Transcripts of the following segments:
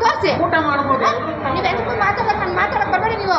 ತೋರಿಸಿ ಊಟ ಮಾಡ್ಬೋದು ನೀವು ಎದಕ್ಕೂ ಮಾತಾಡೋದು ನಾನು ಮಾತಾಡೋದು ಬರಬೇಡಿ ನೀವು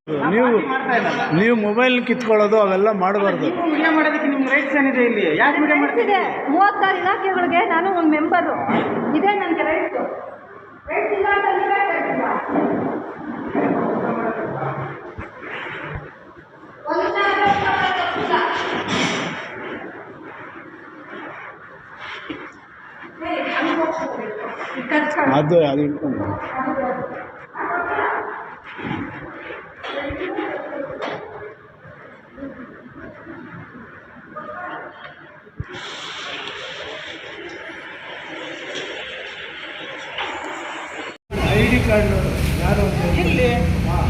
ನೀವು ನೀವು ಮೊಬೈಲ್ ಕಿತ್ಕೊಳ್ಳೋದು ಅವೆಲ್ಲ ಮಾಡಬಾರ್ದು. ಇದೆ? ಮೂವತ್ತಾರು ಇಲಾಖೆಗಳಿಗೆ ನಾನು ಒಂದು ಮೆಂಬರು ಇದೇ ನನಗೆ ಇಲ್ಲ ಅಂತ. ಅದು ಅದು ಇಟ್ಕೊಂಡು ಕಾರ್ಡ್ ಯಾರು ಇಲ್ಲಿ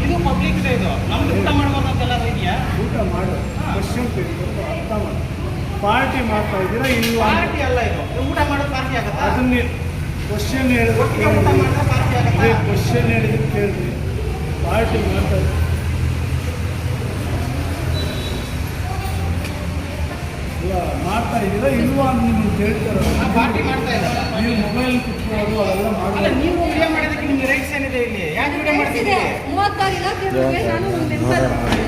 ಇದು ಪಬ್ಲಿಕ್ ಇದೆ ಇದು. ನಮ್ದು ಊಟ ಮಾಡ್ಬೋದು ಅಂತೆಲ್ಲ ಇದೆಯಾ? ಊಟ ಮಾಡು. ಕ್ವಶನ್ ತಿಳ್ಕೊಂಡು ಅರ್ಥ ಮಾಡು. ಪಾರ್ಟಿ ಮಾಡ್ತಾ ಇದ್ದೀರಾ ಇಲ್ವಾ ಅಂತ. ಪಾರ್ಟಿ ಅಲ್ಲ ಇದು. ಊಟ ಮಾಡೋ ಪಾರ್ಟಿ ಆಗತ್ತಾ? ಅದನ್ನೇ. ಕ್ವಶನ್ ಹೇಳಿದ್ರೆ ಪಾರ್ಟಿ ಆಗತ್ತಾ? ಕ್ವಶನ್ ಹೇಳಿದ್ರೆ ಕೇಳಿದ್ರಿ ಪಾರ್ಟಿ ಮಾಡ್ತಾ? ಇಲ್ಲ ಮಾಡ್ತಾ ಇದ್ದೀರಾ ಇಲ್ವಾ ಅಂತ ನಿಮ್ಗೆ ಹೇಳ್ತಾರೆ ಪಾರ್ಟಿ ಮಾಡ್ತಾ ಇದ್ದಾರೆ. ನೀವು ಮೊಬೈಲ್ ಕುತ್ಕೊಳ್ಳೋದು ಅವೆಲ್ಲ ಮಾಡೋದು ನೀವು ವಿಡಿಯೋ ಮಾಡೋದಕ್ಕೆ ನಿಮ್ಗೆ ರೈಟ್ಸ್ ಏನಿದೆ ಇಲ್ಲಿ ಯಾಕೆ ವಿಡಿಯೋ ರೈಟ್ಸ್ ಇದೆ ಮಾಡ್ತಿದ್ದೀರಿ ಮೂವತ್ತಾರು ಇಲಾಖೆ ನಾನು